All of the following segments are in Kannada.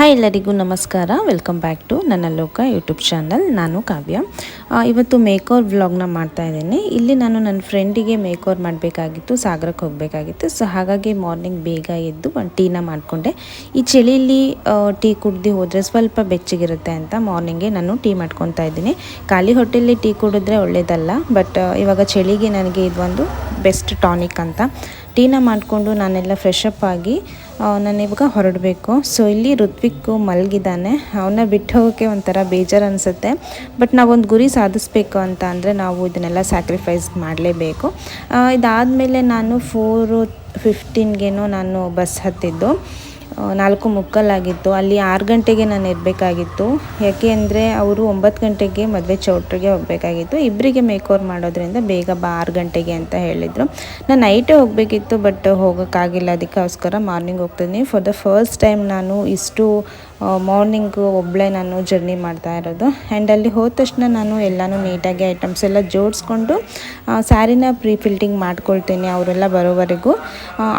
ಹಾಯ್ ಎಲ್ಲರಿಗೂ ನಮಸ್ಕಾರ. ವೆಲ್ಕಮ್ ಬ್ಯಾಕ್ ಟು ನನ್ನ ಲೋಕ ಯೂಟ್ಯೂಬ್ ಚಾನಲ್ ನಾನು ಕಾವ್ಯ. ಇವತ್ತು ಮೇಕೋರ್ ವ್ಲಾಗ್ನ ಮಾಡ್ತಾ ಇದ್ದೇನೆ. ಇಲ್ಲಿ ನಾನು ನನ್ನ ಫ್ರೆಂಡಿಗೆ ಮೇಕೋರ್ ಮಾಡಬೇಕಾಗಿತ್ತು, ಸಾಗರಕ್ಕೆ ಹೋಗಬೇಕಾಗಿತ್ತು. ಸೊ ಹಾಗಾಗಿ ಮಾರ್ನಿಂಗ್ ಬೇಗ ಎದ್ದು ಒಂದು ಟೀನ ಮಾಡಿಕೊಂಡೆ. ಈ ಚಳಿಯಲ್ಲಿ ಟೀ ಕುಡ್ದು ಹೋದರೆ ಸ್ವಲ್ಪ ಬೆಚ್ಚಗಿರುತ್ತೆ ಅಂತ ಮಾರ್ನಿಂಗೆ ನಾನು ಟೀ ಮಾಡ್ಕೊತಾ ಇದ್ದೀನಿ. ಖಾಲಿ ಹೊಟ್ಟೆಯಲ್ಲಿ ಟೀ ಕುಡಿದ್ರೆ ಒಳ್ಳೇದಲ್ಲ ಬಟ್ ಇವಾಗ ಚಳಿಗೆ ನನಗೆ ಇದೊಂದು ಬೆಸ್ಟ್ ಟಾನಿಕ್ ಅಂತ. ಟೀನ ಮಾಡಿಕೊಂಡು ನಾನೆಲ್ಲ ಫ್ರೆಶ್ ಅಪ್ ಆಗಿ ನಾನು ಇವಾಗ ಹೊರಡಬೇಕು. ಸೊ ಇಲ್ಲಿ ಋತ್ವಿಕ್ ಮಲಗಿದ್ದಾನೆ. ಅವನ್ನ ಬಿಟ್ಟು ಹೋಗೋಕ್ಕೆ ಒಂಥರ ಬೇಜಾರು ಅನಿಸುತ್ತೆ. ಬಟ್ ನಾವೊಂದು ಗುರಿ ಸಾಧಿಸ್ಬೇಕು ಅಂತ ಅಂದರೆ ನಾವು ಇದನ್ನೆಲ್ಲ ಸ್ಯಾಕ್ರಿಫೈಸ್ ಮಾಡಲೇಬೇಕು. ಇದಾದಮೇಲೆ ನಾನು ಫೋರು ಫಿಫ್ಟೀನ್ಗೇನೋ ನಾನು ಬಸ್ ಹತ್ತಿದ್ದು. ನಾಲ್ಕು ಮುಕ್ಕಾಲಾಗಿತ್ತು. ಅಲ್ಲಿ ಆರು ಗಂಟೆಗೆ ನಾನು ಇರಬೇಕಾಗಿತ್ತು ಯಾಕೆ ಅಂದರೆ ಅವರು ಒಂಬತ್ತು ಗಂಟೆಗೆ ಮದುವೆ ಚೌಟ್ರಿಗೆ ಹೋಗಬೇಕಾಗಿತ್ತು. ಇಬ್ಬರಿಗೆ ಮೇಕೋರ್ ಮಾಡೋದ್ರಿಂದ ಬೇಗ ಬಾ ಆರು ಗಂಟೆಗೆ ಅಂತ ಹೇಳಿದರು. ನಾನು ನೈಟೇ ಹೋಗಬೇಕಿತ್ತು, ಬಟ್ ಹೋಗೋಕ್ಕಾಗಿಲ್ಲ. ಅದಕ್ಕೋಸ್ಕರ ಮಾರ್ನಿಂಗ್ ಹೋಗ್ತಿದ್ದೀನಿ. ಫಾರ್ ದ ಫಸ್ಟ್ ಟೈಮ್ ನಾನು ಇಷ್ಟು ಮಾರ್ನಿಂಗು ಒಬ್ಬಳೇ ನಾನು ಜರ್ನಿ ಮಾಡ್ತಾ ಇರೋದು. ಆ್ಯಂಡ್ ಅಲ್ಲಿ ಹೋದ ತಕ್ಷಣ ನಾನು ಎಲ್ಲನೂ ನೀಟಾಗಿ ಐಟಮ್ಸ್ ಎಲ್ಲ ಜೋಡಿಸ್ಕೊಂಡು ಸ್ಯಾರಿನ ಪ್ರೀ ಫಿಲ್ಟಿಂಗ್ ಮಾಡ್ಕೊಳ್ತೀನಿ ಅವರೆಲ್ಲ ಬರೋವರೆಗೂ.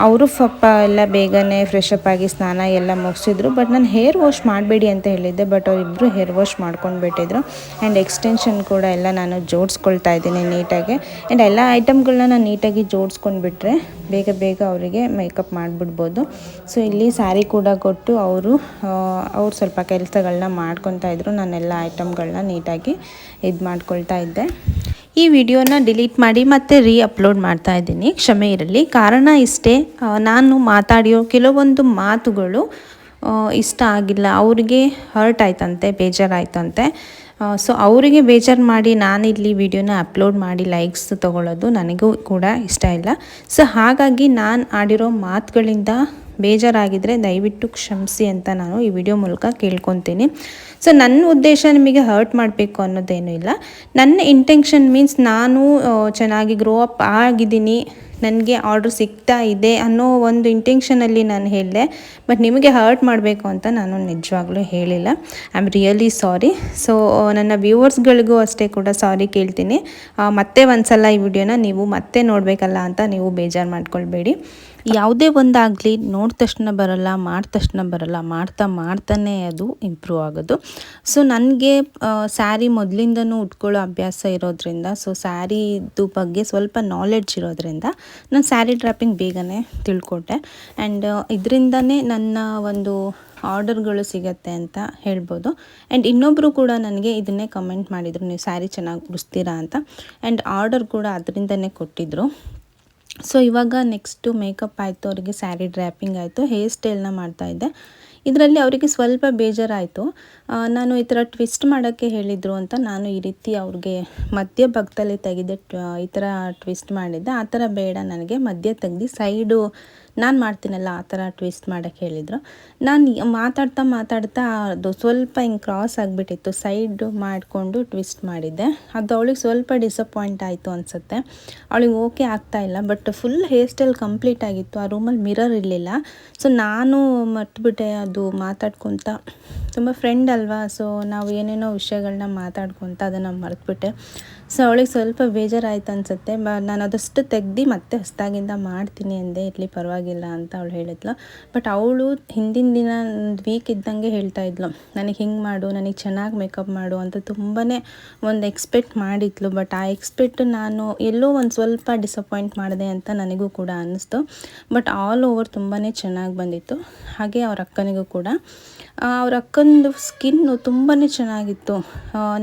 ಅವರು ಪಪ್ಪ ಎಲ್ಲ ಬೇಗನೆ ಫ್ರೆಶ್ ಅಪ್ ಆಗಿ ಸ್ನಾನ ಎಲ್ಲ ಮುಗಿಸಿದ್ರು. ಬಟ್ ನಾನು ಹೇರ್ ವಾಶ್ ಮಾಡಬೇಡಿ ಅಂತ ಹೇಳಿದ್ದೆ. ಬಟ್ ಅವರಿಬ್ಬರು ಹೇರ್ ವಾಶ್ ಮಾಡ್ಕೊಂಡು ಬಿಟ್ಟಿದ್ರು ಆ್ಯಂಡ್ ಎಕ್ಸ್ಟೆನ್ಷನ್ ಕೂಡ ಎಲ್ಲ ನಾನು ಜೋಡಿಸ್ಕೊಳ್ತಾ ಇದ್ದೀನಿ ನೀಟಾಗಿ. ಆ್ಯಂಡ್ ಎಲ್ಲ ಐಟಮ್ಗಳನ್ನ ನಾನು ನೀಟಾಗಿ ಜೋಡಿಸ್ಕೊಂಡ್ಬಿಟ್ರೆ ಬೇಗ ಬೇಗ ಅವರಿಗೆ ಮೇಕಪ್ ಮಾಡಿಬಿಡ್ಬೋದು. ಸೊ ಇಲ್ಲಿ ಸ್ಯಾರಿ ಕೂಡ ಕೊಟ್ಟು ಅವರು ಅವ್ರು ಸ್ವಲ್ಪ ಕೆಲಸಗಳನ್ನ ಮಾಡ್ಕೊತಾ ಇದ್ರು. ನಾನೆಲ್ಲ ಐಟಮ್ಗಳನ್ನ ನೀಟಾಗಿ ಇದು ಮಾಡ್ಕೊಳ್ತಾ ಇದ್ದೆ. ಈ ವಿಡಿಯೋನ ಡಿಲೀಟ್ ಮಾಡಿ ಮತ್ತೆ ರೀ ಅಪ್ಲೋಡ್ ಮಾಡ್ತಾ ಇದ್ದೀನಿ. ಕ್ಷಮೆ ಇರಲಿ. ಕಾರಣ ಇಷ್ಟೇ ನಾನು ಮಾತಾಡಿಯೋ ಕೆಲವೊಂದು ಮಾತುಗಳು ಇಷ್ಟ ಆಗಿಲ್ಲ. ಅವ್ರಿಗೆ ಹರ್ಟ್ ಆಯ್ತಂತೆ, ಬೇಜಾರಾಯ್ತಂತೆ. ಸೊ ಅವರಿಗೆ ಬೇಜಾರು ಮಾಡಿ ನಾನು ಇಲ್ಲಿ ವಿಡಿಯೋನ ಅಪ್ಲೋಡ್ ಮಾಡಿ ಲೈಕ್ಸ್ ತೊಗೊಳ್ಳೋದು ನನಗೂ ಕೂಡ ಇಷ್ಟ ಇಲ್ಲ. ಸೊ ಹಾಗಾಗಿ ನಾನು ಆಡಿರೋ ಮಾತುಗಳಿಂದ ಬೇಜಾರಾಗಿದ್ದರೆ ದಯವಿಟ್ಟು ಕ್ಷಮಿಸಿ ಅಂತ ನಾನು ಈ ವಿಡಿಯೋ ಮೂಲಕ ಕೇಳ್ಕೊತೀನಿ. ಸೊ ನನ್ನ ಉದ್ದೇಶ ನಿಮಗೆ ಹರ್ಟ್ ಮಾಡಬೇಕು ಅನ್ನೋದೇನೂ ಇಲ್ಲ. ನನ್ನ ಇಂಟೆನ್ಷನ್ ಮೀನ್ಸ್ ನಾನು ಚೆನ್ನಾಗಿ ಗ್ರೋ ಅಪ್ ಆಗಿದ್ದೀನಿ, ನನಗೆ ಆರ್ಡ್ರ್ ಸಿಗ್ತಾ ಇದೆ ಅನ್ನೋ ಒಂದು ಇಂಟೆನ್ಷನಲ್ಲಿ ನಾನು ಹೇಳಿದೆ. ಬಟ್ ನಿಮಗೆ ಹರ್ಟ್ ಮಾಡಬೇಕು ಅಂತ ನಾನು ನಿಜವಾಗ್ಲೂ ಹೇಳಿಲ್ಲ. I am really sorry so ನನ್ನ ವ್ಯೂವರ್ಸ್ಗಳಿಗೂ ಅಷ್ಟೇ ಕೂಡ ಸಾರಿ ಕೇಳ್ತೀನಿ. ಮತ್ತೆ ಮತ್ತೆ ಒಂದ್ಸಲ ಈ ವಿಡಿಯೋನ ನೀವು ಮತ್ತೆ ನೋಡಬೇಕಲ್ಲ ಅಂತ ನೀವು ಬೇಜಾರು ಮಾಡ್ಕೊಳ್ಬೇಡಿ. ಯಾವುದೇ ಒಂದಾಗಲಿ ನೋಡಿದ ತಕ್ಷಣ ಬರಲ್ಲ ಮಾಡಿದ ತಕ್ಷಣ ಬರಲ್ಲ, ಮಾಡ್ತಾ ಮಾಡ್ತಾನೆ ಅದು ಇಂಪ್ರೂವ್ ಆಗೋದು. ಸೊ ನನಗೆ ಸ್ಯಾರಿ ಮೊದಲಿಂದನೂ ಉಟ್ಕೊಳ್ಳೋ ಅಭ್ಯಾಸ ಇರೋದ್ರಿಂದ ಸೊ ಸ್ಯಾರಿದು ಬಗ್ಗೆ ಸ್ವಲ್ಪ ನಾಲೆಡ್ಜ್ ಇರೋದ್ರಿಂದ ನಾನು ಸ್ಯಾರಿ ಡ್ರಾಪಿಂಗ್ ಬೇಗನೆ ತಿಳ್ಕೊಟ್ಟೆ. ಆ್ಯಂಡ್ ಇದರಿಂದನೇ ನನ್ನ ಒಂದು ಆರ್ಡರ್ಗಳು ಸಿಗತ್ತೆ ಅಂತ ಹೇಳ್ಬೋದು. ಆ್ಯಂಡ್ ಇನ್ನೊಬ್ಬರು ಕೂಡ ನನಗೆ ಇದನ್ನೇ ಕಮೆಂಟ್ ಮಾಡಿದರು, ನೀವು ಸ್ಯಾರಿ ಚೆನ್ನಾಗಿ ಉಡಿಸ್ತೀರಾ ಅಂತ. ಆ್ಯಂಡ್ ಆರ್ಡರ್ ಕೂಡ ಅದರಿಂದನೇ ಕೊಟ್ಟಿದ್ದರು ಸೊ ಇವಾಗ ನೆಕ್ಸ್ಟು ಮೇಕಪ್ ಆಯಿತು ಅವರಿಗೆ ಸ್ಯಾರಿ ಡ್ರ್ಯಾಪಿಂಗ್ ಆಯಿತು ಹೇರ್ ಸ್ಟೈಲ್ನ ಮಾಡ್ತಾಯಿದ್ದೆ ಇದರಲ್ಲಿ ಅವರಿಗೆ ಸ್ವಲ್ಪ ಬೇಜಾರಾಯಿತು. ನಾನು ಈ ಥರ ಟ್ವಿಸ್ಟ್ ಮಾಡೋಕ್ಕೆ ಹೇಳಿದರು ಅಂತ ನಾನು ಈ ರೀತಿ ಅವ್ರಿಗೆ ಮಧ್ಯ ಭಾಗದಲ್ಲಿ ತೆಗೆದೆ ಈ ಥರ ಟ್ವಿಸ್ಟ್ ಮಾಡಿದ್ದೆ. ಆ ಥರ ಬೇಡ ನನಗೆ, ಮಧ್ಯ ತೆಗ್ದು ಸೈಡು ನಾನು ಮಾಡ್ತೀನಲ್ಲ, ಆ ಥರ ಟ್ವಿಸ್ಟ್ ಮಾಡೋಕ್ಕೆ ಹೇಳಿದರು. ನಾನು ಮಾತಾಡ್ತಾ ಮಾತಾಡ್ತಾ ಅದು ಸ್ವಲ್ಪ ಹಿಂಗೆ ಕ್ರಾಸ್ ಆಗಿಬಿಟ್ಟಿತ್ತು. ಸೈಡ್ ಮಾಡಿಕೊಂಡು ಟ್ವಿಸ್ಟ್ ಮಾಡಿದ್ದೆ. ಅದು ಅವಳಿಗೆ ಸ್ವಲ್ಪ ಡಿಸಪಾಯಿಂಟ್ ಆಯಿತು ಅನಿಸುತ್ತೆ. ಅವಳಿಗೆ ಓಕೆ ಆಗ್ತಾ ಇಲ್ಲ but full hair style complete ಆಗಿತ್ತು. ಆ ರೂಮಲ್ಲಿ ಮಿರರ್ ಇರಲಿಲ್ಲ. ಸೊ ನಾನು ಮಟ್ಬಿಟ್ಟೆ ಮಾತಾಡ್ಕೊತ ತುಂಬ ಫ್ರೆಂಡ್ ಅಲ್ವಾ? ಸೊ ನಾವು ಏನೇನೋ ವಿಷಯಗಳನ್ನ ಮಾತಾಡ್ಕೊತ ಅದನ್ನು ಮರೆತುಬಿಟ್ಟೆ. ಸೊ ಅವಳಿಗೆ ಸ್ವಲ್ಪ ಬೇಜಾರಾಯ್ತು ಅನಿಸುತ್ತೆ. ಬ ನಾನು ಅದಷ್ಟು ತೆಗ್ದು ಮತ್ತೆ ಹೊಸ್ದಾಗಿಂದ ಮಾಡ್ತೀನಿ ಅಂದೆ, ಇರಲಿ ಪರವಾಗಿಲ್ಲ ಅಂತ ಅವಳು ಹೇಳಿದ್ಲು. ಬಟ್ ಅವಳು ಹಿಂದಿನ ದಿನ ವೀಕ್ ಇದ್ದಂಗೆ ಹೇಳ್ತಾ ಇದ್ಲು. ನನಗೆ ಹಿಂಗೆ ಮಾಡು, ನನಗೆ ಚೆನ್ನಾಗಿ ಮೇಕಪ್ ಮಾಡು ಅಂತ ತುಂಬಾ ಒಂದು ಎಕ್ಸ್ಪೆಕ್ಟ್ ಮಾಡಿದ್ಲು. ಬಟ್ ಆ ಎಕ್ಸ್ಪೆಕ್ಟ್ ನಾನು ಎಲ್ಲೋ ಒಂದು ಸ್ವಲ್ಪ ಡಿಸಪಾಯಿಂಟ್ ಮಾಡಿದೆ ಅಂತ ನನಗೂ ಕೂಡ ಅನ್ನಿಸ್ತು ಬಟ್ ಆಲ್ ಓವರ್ ತುಂಬಾ ಚೆನ್ನಾಗಿ ಬಂದಿತ್ತು. ಹಾಗೆ ಅವ್ರ ಅಕ್ಕನಿಗೂ ಕೂಡ. ಅವ್ರ ಅವ್ರ ಅಕ್ಕಂದು ಸ್ಕಿನ್ನು ತುಂಬಾ ಚೆನ್ನಾಗಿತ್ತು.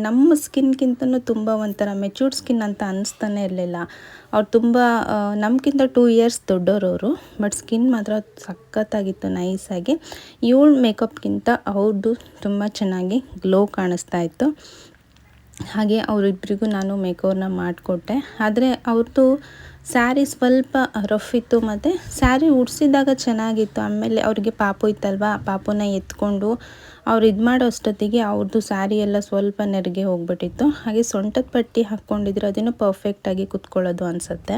ನಮ್ಮ ಸ್ಕಿನ್ಗಿಂತನೂ ತುಂಬ ಒಂಥರ ಮೆಚೂರ್ಡ್ ಸ್ಕಿನ್ ಅಂತ ಅನ್ನಿಸ್ತಾನೆ ಇರಲಿಲ್ಲ. ಅವ್ರು ತುಂಬ ನಮಗಿಂತ ಟೂ ಇಯರ್ಸ್ ದೊಡ್ಡೋರವರು ಬಟ್ ಸ್ಕಿನ್ ಮಾತ್ರ ಸಖತ್ತಾಗಿತ್ತು ನೈಸಾಗಿ ಇವಳು ಮೇಕಪ್ಗಿಂತ ಅವ್ರದ್ದು ತುಂಬ ಚೆನ್ನಾಗಿ ಗ್ಲೋ ಕಾಣಿಸ್ತಾ ಇತ್ತು. ಹಾಗೆ ಅವರಿಬ್ಬರಿಗೂ ನಾನು ಮೇಕೋವರ್ನ ಮಾಡಿಕೊಟ್ಟೆ. ಆದರೆ ಅವ್ರದ್ದು ಸ್ಯಾರಿ ಸ್ವಲ್ಪ ರಫ್ ಇತ್ತು, ಮತ್ತು ಸ್ಯಾರಿ ಉಡ್ಸಿದಾಗ ಚೆನ್ನಾಗಿತ್ತು. ಆಮೇಲೆ ಅವರಿಗೆ ಪಾಪು ಇತ್ತಲ್ವ, ಪಾಪುನ ಎತ್ಕೊಂಡು ಅವ್ರು ಇದು ಮಾಡೋ ಅಷ್ಟೊತ್ತಿಗೆ ಅವ್ರದ್ದು ಸ್ಯಾರಿ ಎಲ್ಲ ಸ್ವಲ್ಪ ನೆರಿಗೆ ಹೋಗ್ಬಿಟ್ಟಿತ್ತು. ಹಾಗೆ ಸೊಂಟದ ಪಟ್ಟಿ ಹಾಕ್ಕೊಂಡಿದ್ರು ಅದನ್ನು ಪರ್ಫೆಕ್ಟಾಗಿ ಕುತ್ಕೊಳ್ಳೋದು ಅನಿಸುತ್ತೆ.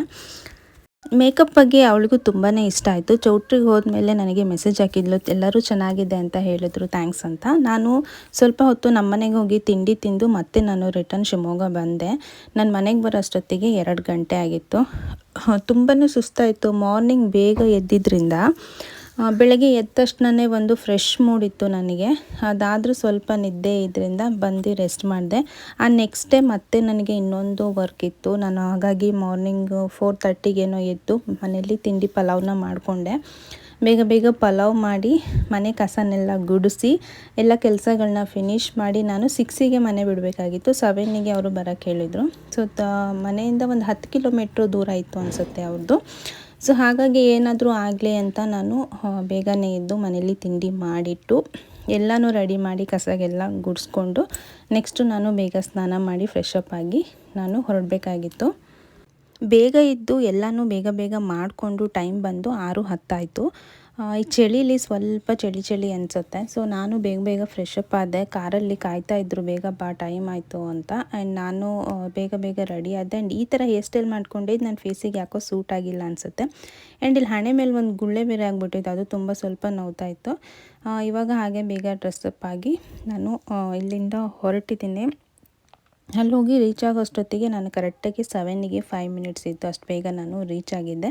ಮೇಕಪ್ ಬಗ್ಗೆ ಅವಳಿಗೂ ತುಂಬಾ ಇಷ್ಟ ಆಯಿತು. ಚೌಟ್ರಿಗೆ ಹೋದ್ಮೇಲೆ ನನಗೆ ಮೆಸೇಜ್ ಹಾಕಿದ್ಲು ಎಲ್ಲರೂ ಚೆನ್ನಾಗಿದೆ ಅಂತ ಹೇಳಿದ್ರು ಥ್ಯಾಂಕ್ಸ್ ಅಂತ. ನಾನು ಸ್ವಲ್ಪ ಹೊತ್ತು ನಮ್ಮ ಮನೆಗೆ ಹೋಗಿ ತಿಂಡಿ ತಿಂದು ಮತ್ತೆ ನಾನು ರಿಟರ್ನ್ ಶಿವಮೊಗ್ಗ ಬಂದೆ. ನನ್ನ ಮನೆಗೆ ಬರೋ ಅಷ್ಟೊತ್ತಿಗೆ ಎರಡು ಗಂಟೆ ಆಗಿತ್ತು. ತುಂಬಾ ಸುಸ್ತಾಯಿತು. ಮಾರ್ನಿಂಗ್ ಬೇಗ ಎದ್ದಿದ್ರಿಂದ ಆ, ಬೆಳಗ್ಗೆ ಎದ್ದ ತಕ್ಷಣನೇ ಒಂದು ಫ್ರೆಶ್ ಮೂಡ್ ಇತ್ತು ನನಗೆ. ಅದಾದರೂ ಸ್ವಲ್ಪ ನಿದ್ದೆ ಇದರಿಂದ ಬಂದು ರೆಸ್ಟ್ ಮಾಡಿದೆ. ಆ ನೆಕ್ಸ್ಟ್ ಡೇ ಮತ್ತೆ ನನಗೆ ಇನ್ನೊಂದು ವರ್ಕ್ ಇತ್ತು. ನಾನು ಹಾಗಾಗಿ ಮಾರ್ನಿಂಗ್ ಫೋರ್ ತರ್ಟಿಗೇನೋ ಎದ್ದು ಮನೆಯಲ್ಲಿ ತಿಂಡಿ ಪಲಾವ್ನ ಮಾಡಿಕೊಂಡೆ. ಬೇಗ ಬೇಗ ಪಲಾವ್ ಮಾಡಿ, ಮನೆ ಕಸನೆಲ್ಲ ಗುಡಿಸಿ, ಎಲ್ಲ ಕೆಲಸಗಳನ್ನ ಫಿನಿಷ್ ಮಾಡಿ ನಾನು ಸಿಕ್ಸಿಗೆ ಮನೆ ಬಿಡಬೇಕಾಗಿತ್ತು. ಸೆವೆನ್ನಿಗೆ ಅವರು ಬರೋಕ್ಕೆ ಹೇಳಿದರು. ಸೊ ಮನೆಯಿಂದ ಒಂದು ಹತ್ತು ಕಿಲೋಮೀಟ್ರ್ ದೂರ ಇತ್ತು ಅನಿಸುತ್ತೆ ಅವ್ರದ್ದು ಸೊ ಹಾಗಾಗಿ ಏನಾದರೂ ಆಗಲಿ ಅಂತ ನಾನು ಬೇಗನೆ ಎದ್ದು ಮನೇಲಿ ತಿಂಡಿ ಮಾಡಿಟ್ಟು, ಎಲ್ಲನೂ ರೆಡಿ ಮಾಡಿ ಕಸಗೆಲ್ಲ ಗುಡಿಸ್ಕೊಂಡು ನೆಕ್ಸ್ಟು ನಾನು ಬೇಗ ಸ್ನಾನ ಮಾಡಿ ಫ್ರೆಶ್ ಅಪ್ ಆಗಿ ನಾನು ಹೊರಡಬೇಕಾಗಿತ್ತು. ಬೇಗ ಇದ್ದು ಎಲ್ಲನೂ ಬೇಗ ಬೇಗ ಮಾಡಿಕೊಂಡು ಟೈಮ್ ಬಂದು ಆರು ಹತ್ತಾಯಿತು. ಈ ಚಳಿಲಿ ಸ್ವಲ್ಪ ಚಳಿ ಚಳಿ ಅನಿಸುತ್ತೆ. ಸೊ ನಾನು ಬೇಗ ಬೇಗ ಫ್ರೆಶ್ ಅಪ್ ಆದೆ. ಕಾರಲ್ಲಿ ಕಾಯ್ತಾ ಇದ್ರು, ಬೇಗ ಬಾ ಟೈಮ್ ಆಯಿತು ಅಂತ. ಆ್ಯಂಡ್ ನಾನು ಬೇಗ ಬೇಗ ರೆಡಿ ಆದೆ. ಆ್ಯಂಡ್ ಈ ಥರ ಹೇರ್ ಸ್ಟೈಲ್ ಮಾಡ್ಕೊಂಡಿದ್ದು ನನ್ನ ಫೇಸಿಗೆ ಯಾಕೋ ಸೂಟ್ ಆಗಿಲ್ಲ ಅನಿಸುತ್ತೆ. ಆ್ಯಂಡ್ ಇಲ್ಲಿ ಹಣೆ ಮೇಲೆ ಒಂದು ಗುಳ್ಳೆ ಬೇರೆ ಆಗಿಬಿಟ್ಟಿತ್ತು ಅದು ತುಂಬ ಸ್ವಲ್ಪ ನೋವ್ತಾ ಇತ್ತು. ಇವಾಗ ಹಾಗೆ ಬೇಗ ಡ್ರೆಸ್ಅಪ್ ಆಗಿ ನಾನು ಇಲ್ಲಿಂದ ಹೊರಟಿದ್ದೀನಿ. ಅಲ್ಲಿ ಹೋಗಿ ರೀಚ್ ಆಗೋಷ್ಟೊತ್ತಿಗೆ ನಾನು ಕರೆಕ್ಟಾಗಿ ಸೆವೆನಿಗೆ ಫೈವ್ ಮಿನಿಟ್ಸ್ ಇತ್ತು. ಅಷ್ಟು ಬೇಗ ನಾನು ರೀಚ್ ಆಗಿದ್ದೆ.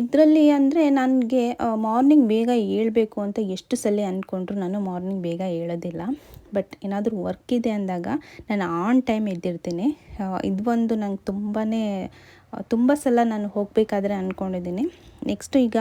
ಇದರಲ್ಲಿ ಅಂದರೆ ನನಗೆ ಮಾರ್ನಿಂಗ್ ಬೇಗ ಏಳಬೇಕು ಅಂತ ಎಷ್ಟು ಸಲ ಅಂದ್ಕೊಂಡ್ರು ನಾನು ಮಾರ್ನಿಂಗ್ ಬೇಗ ಏಳೋದಿಲ್ಲ. ಬಟ್ ಏನಾದರೂ ವರ್ಕ್ ಇದೆ ಅಂದಾಗ ನಾನು ಆನ್ ಟೈಮ್ ಎದ್ದಿರ್ತೀನಿ. ಇದು ಒಂದು ನಂಗೆ ತುಂಬಾ ತುಂಬ ಸಲ ನಾನು ಹೋಗಬೇಕಾದ್ರೆ ಅಂದ್ಕೊಂಡಿದ್ದೀನಿ ನೆಕ್ಸ್ಟು ಈಗ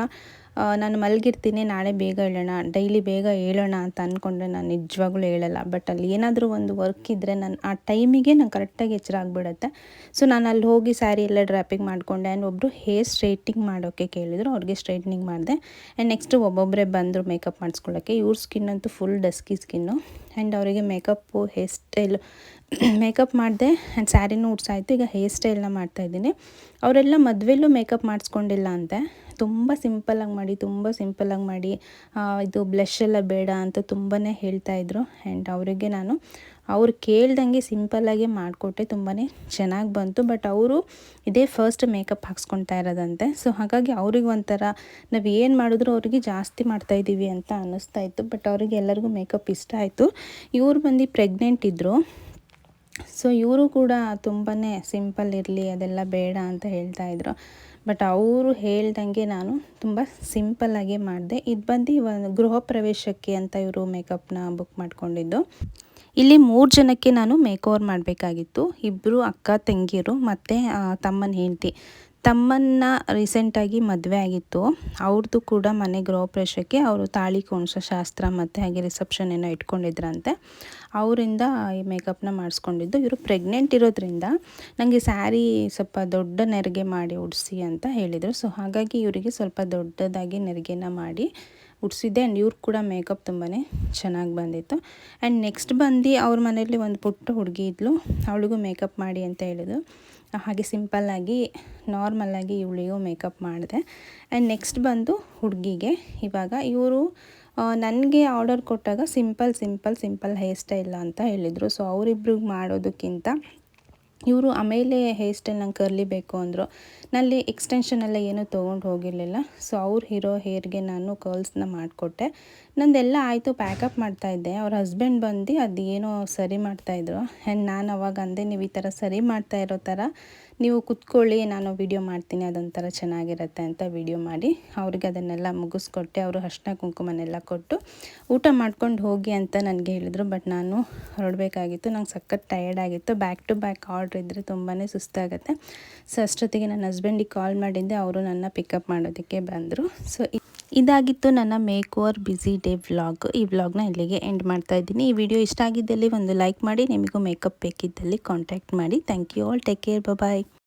ನಾನು ಮಲಗಿರ್ತೀನಿ, ನಾಳೆ ಬೇಗ ಹೇಳೋಣ, ಡೈಲಿ ಬೇಗ ಹೇಳೋಣ ಅಂತ ಅಂದ್ಕೊಂಡ್ರೆ ನಾನು ನಿಜವಾಗ್ಲೂ ಹೇಳಲ್ಲ. ಬಟ್ ಅಲ್ಲಿ ಏನಾದರೂ ಒಂದು ವರ್ಕ್ ಇದ್ದರೆ ನಾನು, ಆ ಟೈಮಿಗೆ ನಾನು ಕರೆಕ್ಟಾಗಿ ಎಚ್ಚರ ಆಗಿಬಿಡುತ್ತೆ. ಸೊ ನಾನು ಅಲ್ಲಿ ಹೋಗಿ ಸ್ಯಾರಿ ಎಲ್ಲ ಡ್ರಾಪಿಂಗ್ ಮಾಡಿಕೊಂಡೆ ಆ್ಯಂಡ್ ಒಬ್ಬರು ಹೇರ್ ಸ್ಟ್ರೈಟಿಂಗ್ ಮಾಡೋಕ್ಕೆ ಕೇಳಿದರು, ಅವ್ರಿಗೆ ಸ್ಟ್ರೈಟ್ನಿಂಗ್ ಮಾಡಿದೆ. ಆ್ಯಂಡ್ ನೆಕ್ಸ್ಟ್ ಒಬ್ಬೊಬ್ಬರೇ ಬಂದರು ಮೇಕಪ್ ಮಾಡಿಸ್ಕೊಳ್ಳೋಕ್ಕೆ ಇವ್ರ ಸ್ಕಿನ್ ಅಂತೂ ಫುಲ್ ಡಸ್ಕಿ ಸ್ಕಿನ್ನು ಆ್ಯಂಡ್ ಅವರಿಗೆ ಮೇಕಪ್ಪು ಹೇರ್ ಸ್ಟೈಲು ಮೇಕಪ್ ಮಾಡಿದೆ ಆ್ಯಂಡ್ ಸ್ಯಾರಿನೂ ಉಡ್ಸಾಯ್ತು. ಈಗ ಹೇರ್ ಸ್ಟೈಲ್ನ ಮಾಡ್ತಾಯಿದ್ದೀನಿ. ಅವರೆಲ್ಲ ಮದುವೆಲ್ಲೂ ಮೇಕಪ್ ಮಾಡಿಸ್ಕೊಂಡಿಲ್ಲ ಅಂತೆ. ತುಂಬ ಸಿಂಪಲ್ಲಾಗಿ ಮಾಡಿ, ತುಂಬ ಸಿಂಪಲ್ಲಾಗಿ ಮಾಡಿ ಇದು ಬ್ಲಷ್ ಎಲ್ಲ ಬೇಡ ಅಂತ ತುಂಬಾ ಹೇಳ್ತಾಯಿದ್ರು. ಆ್ಯಂಡ್ ಅವರಿಗೆ ನಾನು, ಅವ್ರು ಕೇಳ್ದಂಗೆ ಸಿಂಪಲ್ಲಾಗಿ ಮಾಡಿಕೊಟ್ಟೆ. ತುಂಬಾ ಚೆನ್ನಾಗಿ ಬಂತು. ಬಟ್ ಅವರು ಇದೇ ಫಸ್ಟ್ ಮೇಕಪ್ ಹಾಕ್ಸ್ಕೊಳ್ತಾ ಇರೋದಂತೆ. ಸೊ ಹಾಗಾಗಿ ಅವ್ರಿಗೆ ಒಂಥರ ನಾವು ಏನು ಮಾಡಿದ್ರು ಅವ್ರಿಗೆ ಜಾಸ್ತಿ ಮಾಡ್ತಾಯಿದ್ದೀವಿ ಅಂತ ಅನ್ನಿಸ್ತಾ ಇತ್ತು ಬಟ್ ಅವರಿಗೆ ಎಲ್ಲರಿಗೂ ಮೇಕಪ್ ಇಷ್ಟ ಆಯಿತು. ಇವ್ರು ಬಂದು ಪ್ರೆಗ್ನೆಂಟ್ ಇದ್ದರು ಸೊ ಇವರು ಕೂಡ ತುಂಬಾ ಸಿಂಪಲ್ ಇರಲಿ, ಅದೆಲ್ಲ ಬೇಡ ಅಂತ ಹೇಳ್ತಾ ಇದ್ರು. ಬಟ್ ಅವರು ಹೇಳ್ದಂಗೆ ನಾನು ತುಂಬ ಸಿಂಪಲ್ಲಾಗಿ ಮಾಡಿದೆ. ಇದು ಬಂದು ಒಂದು ಗೃಹ ಪ್ರವೇಶಕ್ಕೆ ಅಂತ ಇವರು ಮೇಕಪ್ನ ಬುಕ್ ಮಾಡಿಕೊಂಡಿದ್ದು. ಇಲ್ಲಿ ಮೂರು ಜನಕ್ಕೆ ನಾನು ಮೇಕ್ ಓವರ್ ಮಾಡಬೇಕಾಗಿತ್ತು. ಇಬ್ಬರು ಅಕ್ಕ ತಂಗಿಯರು ಮತ್ತು ತಮ್ಮನ, ಹೆಂಡತಿ. ತಮ್ಮನ್ನ ರೀಸೆಂಟಾಗಿ ಮದುವೆ ಆಗಿತ್ತು. ಅವ್ರದ್ದು ಕೂಡ ಮನೆ ಗೃಹಪ್ರವೇಶಕ್ಕೆ ಅವರು ತಾಳಿ ಕೋಣಿಸೋ ಶಾಸ್ತ್ರ ಮತ್ತು ಹಾಗೆ ರಿಸೆಪ್ಷನ್ ಏನೋ ಇಟ್ಕೊಂಡಿದ್ರಂತೆ. ಅವರಿಂದ ಈ ಮೇಕಪ್ನ ಮಾಡಿಸ್ಕೊಂಡಿದ್ದು. ಇವರು ಪ್ರೆಗ್ನೆಂಟ್ ಇರೋದ್ರಿಂದ ನನಗೆ ಸ್ಯಾರಿ ಸ್ವಲ್ಪ ದೊಡ್ಡ ನೆರಿಗೆ ಮಾಡಿ ಉಡಿಸಿ ಅಂತ ಹೇಳಿದರು. ಸೊ ಹಾಗಾಗಿ ಇವರಿಗೆ ಸ್ವಲ್ಪ ದೊಡ್ಡದಾಗಿ ನೆರಿಗೆನ ಮಾಡಿ ಉಡಿಸಿದ್ದೆ ಆ್ಯಂಡ್ ಇವ್ರು ಕೂಡ ಮೇಕಪ್ ತುಂಬಾ ಚೆನ್ನಾಗಿ ಬಂದಿತ್ತು. ಆ್ಯಂಡ್ ನೆಕ್ಸ್ಟ್ ಬಂದು ಅವ್ರ ಮನೇಲಿ ಒಂದು ಪುಟ್ಟ ಹುಡುಗಿ ಇದ್ಲು. ಅವಳಿಗೂ ಮೇಕಪ್ ಮಾಡಿ ಅಂತ ಹೇಳಿದ್ರು. ಹಾಗೆ ಸಿಂಪಲ್ಲಾಗಿ ನಾರ್ಮಲ್ಲಾಗಿ ಇವಳಿಗೂ ಮೇಕಪ್ ಮಾಡಿದೆ. ಆ್ಯಂಡ್ ನೆಕ್ಸ್ಟ್ ಬಂದು ಹುಡುಗಿಗೆ. ಇವಾಗ ಇವರು ನನಗೆ ಆರ್ಡರ್ ಕೊಟ್ಟಾಗ simple simple simple hair style ಅಂತ ಹೇಳಿದರು. ಸೊ ಅವರಿಬ್ರಿಗೆ ಮಾಡೋದಕ್ಕಿಂತ ಇವರು ಆಮೇಲೆ ಹೇರ್ ಸ್ಟೈಲ್ ನಂಗೆ ಕರ್ಲಿ ಬೇಕು ಅಂದರು. ನಲ್ಲಿ ಎಕ್ಸ್ಟೆನ್ಷನ್ ಎಲ್ಲ ಏನೂ ತೊಗೊಂಡು ಹೋಗಿರಲಿಲ್ಲ. ಸೊ ಅವ್ರು ಹೀರೋ ಹೇರ್ಗೆ ನಾನು ಕರ್ಲ್ಸ್ನ ಮಾಡಿಕೊಟ್ಟೆ. ನಂದೆಲ್ಲ ಆಯಿತು ಪ್ಯಾಕಪ್ ಮಾಡ್ತಾಯಿದ್ದೆ ಅವ್ರ ಹಸ್ಬೆಂಡ್ ಬಂದು ಅದು ಏನೋ ಸರಿ ಮಾಡ್ತಾಯಿದ್ರು ಆ್ಯಂಡ್ ನಾನು ಅವಾಗ ಅಂದೆ, ನೀವು ಈ ಥರ ಸರಿ ಮಾಡ್ತಾ ಇರೋ ಥರ ನೀವು ಕುತ್ಕೊಳ್ಳಿ, ನಾನು ವಿಡಿಯೋ ಮಾಡ್ತೀನಿ, ಅದೊಂಥರ ಚೆನ್ನಾಗಿರುತ್ತೆ ಅಂತ ವಿಡಿಯೋ ಮಾಡಿ ಅವ್ರಿಗೆ ಅದನ್ನೆಲ್ಲ ಮುಗಿಸ್ಕೊಟ್ಟೆ. ಅವರು ಅರ್ಶಿನ ಕುಂಕುಮನೆಲ್ಲ ಕೊಟ್ಟು ಊಟ ಮಾಡ್ಕೊಂಡು ಹೋಗಿ ಅಂತ ನನಗೆ ಹೇಳಿದರು. ಬಟ್ ನಾನು ಹೊರಡಬೇಕಾಗಿತ್ತು. ನಂಗೆ ಸಖತ್ ಟಯರ್ಡ್ ಆಗಿತ್ತು. ಬ್ಯಾಕ್ ಟು ಬ್ಯಾಕ್ ಆರ್ಡ್ರ್ ಇದ್ದರೆ ತುಂಬಾ ಸುಸ್ತಾಗುತ್ತೆ. ಸೊ ಅಷ್ಟೊತ್ತಿಗೆ ನನ್ನ ಹಸ್ಬೆಂಡಿಗೆ ಕಾಲ್ ಮಾಡಿದ್ದೆ ಅವರು ನನ್ನ ಪಿಕಪ್ ಮಾಡೋದಕ್ಕೆ ಬಂದರು. ಸೊ ಇದಾಗಿತ್ತು ನನ್ನ makeover busy day vlog ಈ ವ್ಲಾಗ್ನ ಇಲ್ಲಿಗೆ ಎಂಡ್ ಮಾಡ್ತಾ ಇದ್ದೀನಿ. ಈ ವಿಡಿಯೋ ಇಷ್ಟ ಆಗಿದ್ದಲ್ಲಿ ಒಂದು ಲೈಕ್ ಮಾಡಿ, ನಿಮಗೂ ಮೇಕಪ್ ಬೇಕಿದ್ದಲ್ಲಿ ಕಾಂಟ್ಯಾಕ್ಟ್ ಮಾಡಿ. Thank you all take care bye